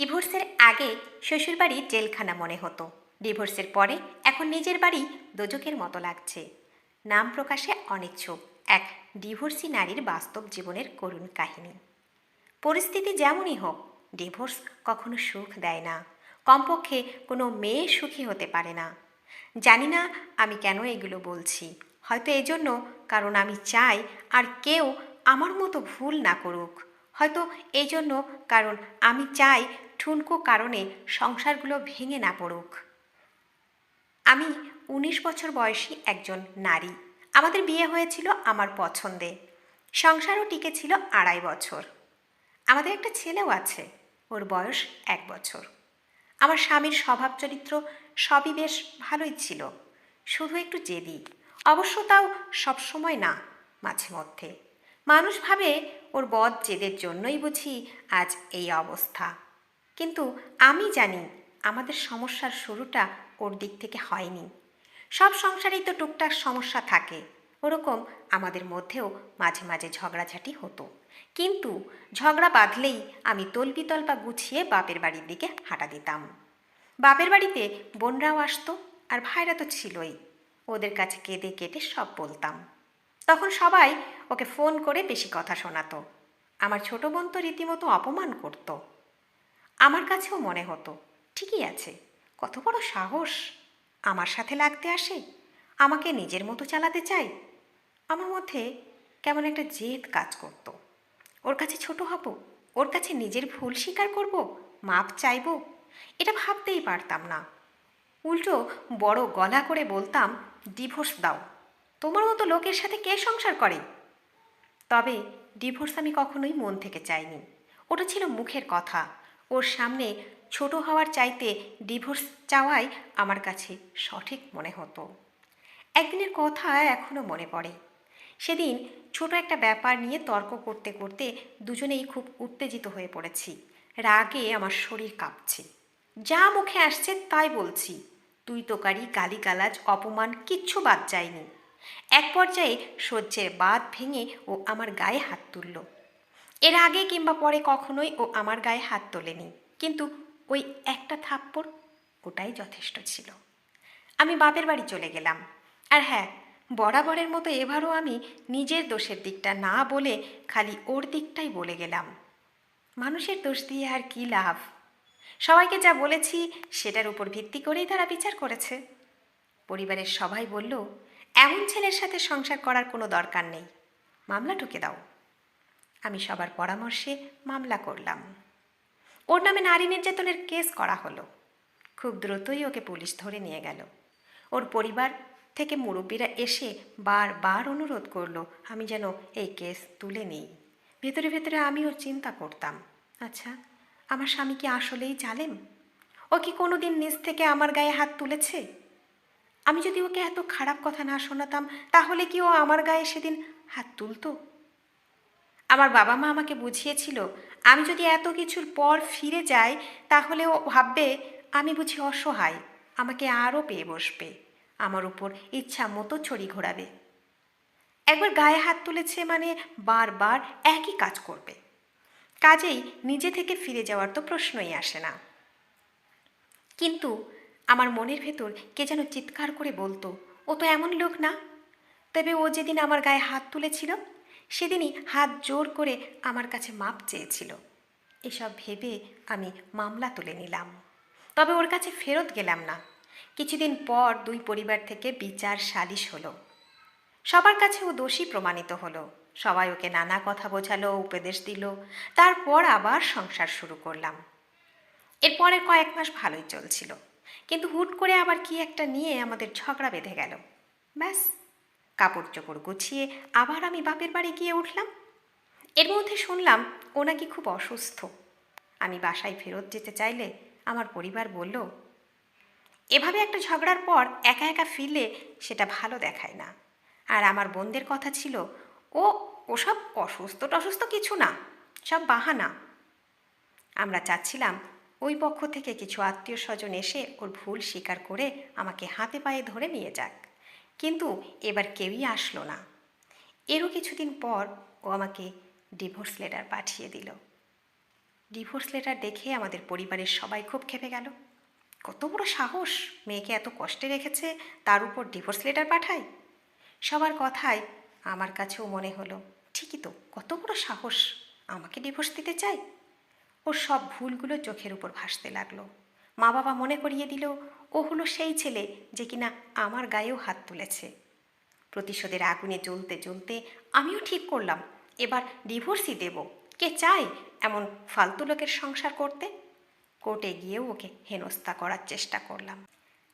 ডিভোর্সের আগে শ্বশুরবাড়ি জেলখানা মনে হতো। ডিভোর্সের পরে এখন নিজের বাড়ি দোজকের মতো লাগছে। নাম প্রকাশে অনিচ্ছুক এক ডিভোর্সি নারীর বাস্তব জীবনের করুণ কাহিনী। পরিস্থিতি যেমনই হোক, ডিভোর্স কখনো সুখ দেয় না। কমপক্ষে কোনো মেয়ে সুখী হতে পারে না। জানি না আমি কেন এগুলো বলছি। হয়তো এজন্য কারণ আমি চাই আর কেউ আমার মতো ভুল না করুক। হয়তো এই জন্য কারণ আমি চাই ঠুনকো কারণে সংসারগুলো ভেঙে না পড়ুক। আমি উনিশ বছর বয়সী একজন নারী। আমাদের বিয়ে হয়েছিল আমার পছন্দে। সংসারও টিকেছিল আড়াই বছর। আমাদের একটা ছেলেও আছে, ওর বয়স এক বছর। আমার স্বামীর স্বভাব চরিত্র সবই বেশ ভালোই ছিল, শুধু একটু জেদি। অবশ্য তাও সবসময় না, মাঝে মধ্যে। মানুষ ভাবে ওর বদ জেদের জন্যই বুঝি আজ এই অবস্থা। কিন্তু আমি জানি আমাদের সমস্যার শুরুটা ওর দিক থেকে হয়নি। সব সংসারেই তো টুকটাক সমস্যা থাকে। ওরকম আমাদের মধ্যেও মাঝে মাঝে ঝগড়াঝাটি হতো। কিন্তু ঝগড়া বাঁধলেই আমি তলবিতল্পা গুছিয়ে বাপের বাড়ির দিকে হাঁটা দিতাম। বাপের বাড়িতে বোনরাও আসতো আর ভাইরা তো ছিলই। ওদের কাছে কেঁদে কেটে সব বলতাম। তখন সবাই ওকে ফোন করে বেশি কথা শোনাতো। আমার ছোট বোন তো রীতিমতো অপমান করতো। আমার কাছেও মনে হতো, ঠিকই আছে। কত বড় সাহস। আমার সাথে লাগতে আসে, আমাকে নিজের মতো চালাতে চাই আমার মধ্যে কেমন একটা জেদ কাজ করত। ওর কাছে ছোট হব, ওর কাছে নিজের ভুল স্বীকার করব, মাপ চাইব, এটা ভাবতেই পারতাম না। উল্টো বড় গলা করে বলতাম, ডিভোর্স দাও। তোমার মতো লোকের সাথে কে সংসার করে? তবে ডিভোর্স আমি কখনোই মন থেকে চাইনি। ওটা ছিল মুখের কথা। ওর সামনে ছোট হওয়ার চাইতে ডিভোর্স চাওয়াই আমার কাছে সঠিক মনে হতো। একদিনের কথা এখনও মনে পড়ে। সেদিন ছোট একটা ব্যাপার নিয়ে তর্ক করতে করতে দুজনেই খুব উত্তেজিত হয়ে পড়েছি। রাগে আমার শরীর কাঁপছে। যা মুখে আসছে তাই বলছি, তুই তোকারি গালিগালাজ, অপমান কিচ্ছু বাদ যায়নি। এক পর্যায়ে সহ্যের বাদ ভেঙে ও আমার গায়ে হাত তুলল। এর আগে কিংবা পরে কখনোই ও আমার গায়ে হাত তোলেনি। কিন্তু ওই একটা থাপ্পড় ওটাই যথেষ্ট ছিল। আমি বাপের বাড়ি চলে গেলাম। আর হ্যাঁ বরাবরের মতো এবারও আমি নিজের দোষের দিকটা না বলে খালি ওর দিকটাই বলে গেলাম। মানুষের দোষ দিয়ে আর কি লাভ? সবাইকে যা বলেছি সেটার উপর ভিত্তি করেই তারা বিচার করেছে। পরিবারের সবাই বলল, এমন ছেলের সাথে সংসার করার কোনো দরকার নেই। মামলা ঠুকে দাও। আমি সবার পরামর্শে মামলা করলাম। ওর নামে নারী নির্যাতনের কেস করা হলো। খুব দ্রুতই ওকে পুলিশ ধরে নিয়ে গেল। ওর পরিবার থেকে মুরব্বীরা এসে বারবার অনুরোধ করল, আমি যেন এই কেস তুলে নিই। ভেতরে ভেতরে আমিও চিন্তা করতাম। আচ্ছা আমার স্বামী কি আসলেই জালেম? ও কি কোনো দিন নিজ থেকে আমার গায়ে হাত তুলেছে? আমি যদি ওকে এত খারাপ কথা না শোনাতাম, তাহলে কি ও আমার গায়ে সেদিন হাত তুলতো? আমার বাবা মা আমাকে বুঝিয়েছিল, আমি যদি এত কিছুর পর ফিরে যাই, তাহলে ও ভাববে, আমি বুঝি অসহায়, আমাকে আরও পেয়ে বসবে, আমার উপর ইচ্ছা মতো ছড়ি ঘোরাবে। একবার গায়ে হাত তুলেছে মানে বারবার একই কাজ করবে। কাজেই নিজে থেকে ফিরে যাওয়ার তো প্রশ্নই আসে না। কিন্তু আমার মনের ভেতর কে যেন চিৎকার করে বলতো, ও তো এমন লোক না? তবে ও যেদিন আমার গায়ে হাত তুলেছিল সেদিনই হাত জোর করে আমার কাছে মাপ চেয়েছিল। এসব ভেবে আমি মামলা তুলে নিলাম। তবে ওর কাছে ফেরত গেলাম না। কিছুদিন পর দুই পরিবার থেকে বিচার সালিশ হলো। সবার কাছে ও দোষী প্রমাণিত হলো। সবাই ওকে নানা কথা বোঝালো, উপদেশ দিল। তারপর আবার সংসার শুরু করলাম। এরপরের কয়েক মাস ভালোই চলছিল। কিন্তু হুট করে আবার কি একটা নিয়ে আমাদের ঝগড়া বেঁধে গেল। ব্যাস। কাপড় চোপড় গুছিয়ে আবার আমি বাপের বাড়ি গিয়ে উঠলাম। এর মধ্যে শুনলাম ও নাকি খুব অসুস্থ। আমি বাসায় ফেরত যেতে চাইলে আমার পরিবার বলল, এভাবে একটা ঝগড়ার পর একা একা ফিরলে সেটা ভালো দেখায় না। আর আমার বোনদের কথা ছিল, ও, ওসব অসুস্থ টসুস্থ কিছু না, সব বাহানা। আমরা চাচ্ছিলাম ওই পক্ষ থেকে কিছু আত্মীয় স্বজন এসে ওর ভুল স্বীকার করে আমাকে হাতে পায়ে ধরে নিয়ে যাক। কিন্তু এবার কেউই আসলো না। এরও কিছুদিন পর ও আমাকে ডিভোর্স লেটার পাঠিয়ে দিল। ডিভোর্স লেটার দেখে আমাদের পরিবারের সবাই খুব খেপে গেল। কত বড় সাহস! মেয়েকে এত কষ্টে রেখেছে, তার উপর ডিভোর্স লেটার পাঠায়? সবার কথায় আমার কাছেও মনে হলো, ঠিকই তো, কত বড় সাহস! আমাকে ডিভোর্স দিতে চাই ওর সব ভুলগুলো চোখের উপর ভাসতে লাগল। মা বাবা মনে করিয়ে দিল ও হলো সেই ছেলে যে কিনা আমার গায়েও হাত তুলেছে। প্রতিশোধের আগুনে জ্বলতে জ্বলতে আমিও ঠিক করলাম, এবার ডিভোর্সই দেব। কে চায় এমন ফালতু লোকের সংসার করতে? কোর্টে গিয়েও ওকে হেনস্থা করার চেষ্টা করলাম।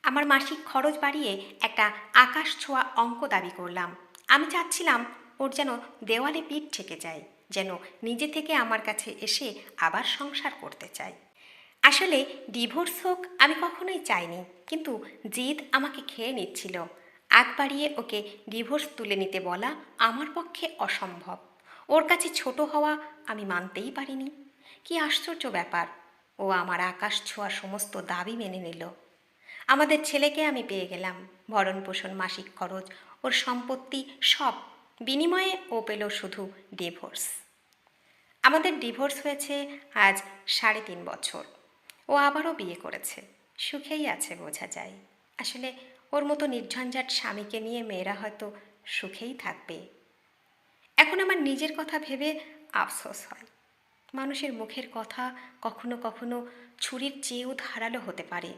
আমার মাসিক খরচ বাড়িয়ে একটা আকাশ ছোঁয়া অঙ্ক দাবি করলাম। আমি চাচ্ছিলাম ওর যেন দেওয়ালে পিঠ ঠেকে যায়, যেন নিজে থেকে আমার কাছে এসে আবার সংসার করতে চায়। আসলে ডিভোর্স হোক আমি কখনোই চাইনি, কিন্তু জিদ আমাকে খেয়ে নিচ্ছিল। আগ বাড়িয়ে ওকে ডিভোর্স তুলে নিতে বলা আমার পক্ষে অসম্ভব। ওর কাছে ছোট হওয়া আমি মানতেই পারিনি। কি আশ্চর্য ব্যাপার, ও আমার আকাশ ছোঁয়া সমস্ত দাবি মেনে নিল। আমাদের ছেলেকে আমি পেয়ে গেলাম ভরণ পোষণ মাসিক খরচ, ওর সম্পত্তি সব বিনিময়ে ও পেল শুধু ডিভোর্স। আমাদের ডিভোর্স হয়েছে আজ সাড়ে তিন বছর। ও আবারও বিয়ে করেছে। সুখেই আছে বোঝা যায়। আসলে ওর মতো নির্ঝঞ্ঝাট স্বামীকে নিয়ে মেয়েরা হয়তো সুখেই থাকবে। এখন আমার নিজের কথা ভেবে আফসোস হয়। মানুষের মুখের কথা কখনো কখনো ছুরির চেয়েও ধারালো হতে পারে।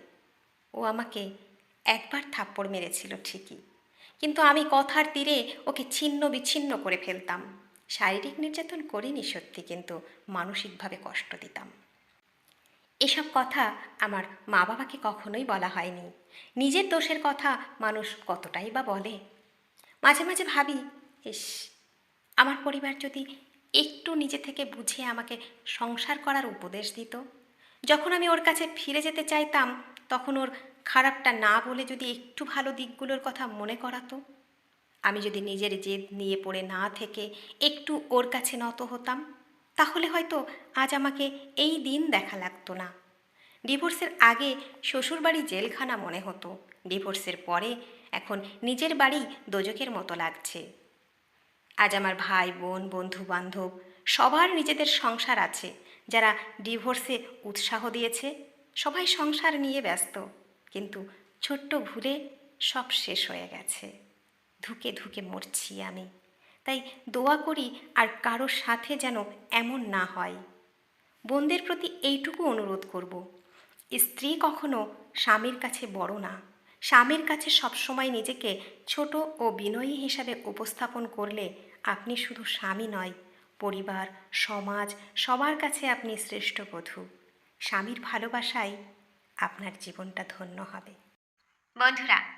ও আমাকে একবার থাপ্পড় মেরেছিল ঠিকই। কিন্তু আমি কথার তীরে ওকে ছিন্ন বিচ্ছিন্ন করে ফেলতাম। শারীরিক নির্যাতন করিনি সত্যি, কিন্তু মানসিকভাবে কষ্ট দিতাম। এসব কথা আমার মা বাবাকে কখনোই বলা হয়নি। নিজের দোষের কথা মানুষ কতটাই বা বলে? মাঝে মাঝে ভাবি, ইস, আমার পরিবার যদি একটু নিজে থেকে বুঝে আমাকে সংসার করার উপদেশ দিত। যখন আমি ওর কাছে ফিরে যেতে চাইতাম, তখন ওর খারাপটা না বলে যদি একটু ভালো দিকগুলোর কথা মনে করাতো। আমি যদি নিজের জেদ নিয়ে পড়ে না থেকে একটু ওর কাছে নত হতাম। তাহলে হয়তো আজ আমাকে এই দিন দেখা লাগতো না। ডিভোর্সের আগে শ্বশুরবাড়ি জেলখানা মনে হতো। ডিভোর্সের পরে এখন নিজের বাড়ি দোজকের মতো লাগছে। আজ আমার ভাই, বোন বন্ধু বান্ধব সবার নিজেদের সংসার আছে। যারা ডিভোর্সে উৎসাহ দিয়েছে, সবাই সংসার নিয়ে ব্যস্ত। কিন্তু ছোট্ট ভুলে সব শেষ হয়ে গেছে। ধুকে ধুকে মরছি আমি। তাই দোয়া করি আর কারোর সাথে যেন এমন না হয়। বোনদের প্রতি এইটুকু অনুরোধ করব। স্ত্রী কখনো স্বামীর কাছে বড় না। স্বামীর কাছে সবসময় নিজেকে ছোট ও বিনয়ী হিসাবে উপস্থাপন করলে আপনি শুধু স্বামী নয়, পরিবার, সমাজ, সবার কাছে আপনি শ্রেষ্ঠ বধূ। স্বামীর ভালোবাসায় আপনার জীবনটা ধন্য হবে। বন্ধুরা